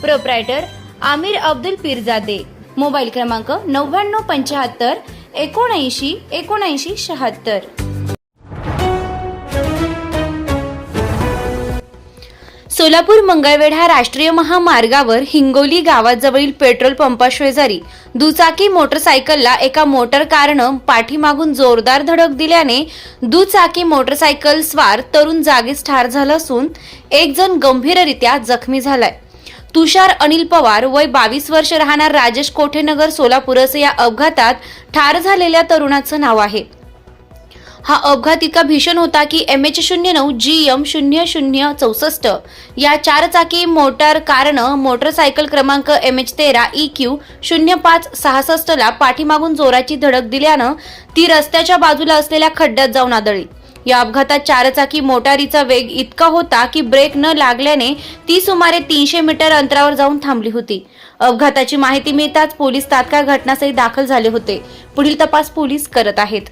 Proprietor Aamir Abdul Pirjade. Mobile क्रमांक नव्याण्णव पंच्याहत्तर एकोणऐंशी एकोणऐंशी शहात्तर. सोलापूर मंगळवेढा राष्ट्रीय महामार्गावर हिंगोली गावाजवळील पेट्रोल पंपाशेजारी दुचाकी मोटरसायकलला एका मोटर कारनं पाठीमागून जोरदार धडक दिल्याने दुचाकी मोटरसायकल स्वार तरुण जागीच ठार झाला असून एक जण गंभीररित्या जखमी झालाय. तुषार अनिल पवार वय बावीस वर्ष राहणार राजेश कोठेनगर सोलापूर असं या अपघातात ठार झालेल्या तरुणाचं नाव आहे. हा अपघात इतका भीषण होता की एम एच शून्य नऊ जी एम शून्य शून्य चौसष्ट या चारचाकी मोटार कारनं मोटरसायकल क्रमांक एम एच तेरा ई क्यू शून्य पाच सहासष्टला पाठीमागून जोराची धडक दिल्यानं ती रस्त्याच्या बाजूला असलेल्या खड्ड्यात जाऊन आदळली. या अपघातात चारचाकी मोटारीचा वेग इतका होता की ब्रेक न लागल्याने ती सुमारे तीनशे मीटर अंतरावर जाऊन थांबली होती. अपघाताची माहिती मिळताच पोलीस तात्काळ घटनास्थळी दाखल झाले होते. पुढील तपास पोलीस करत आहेत.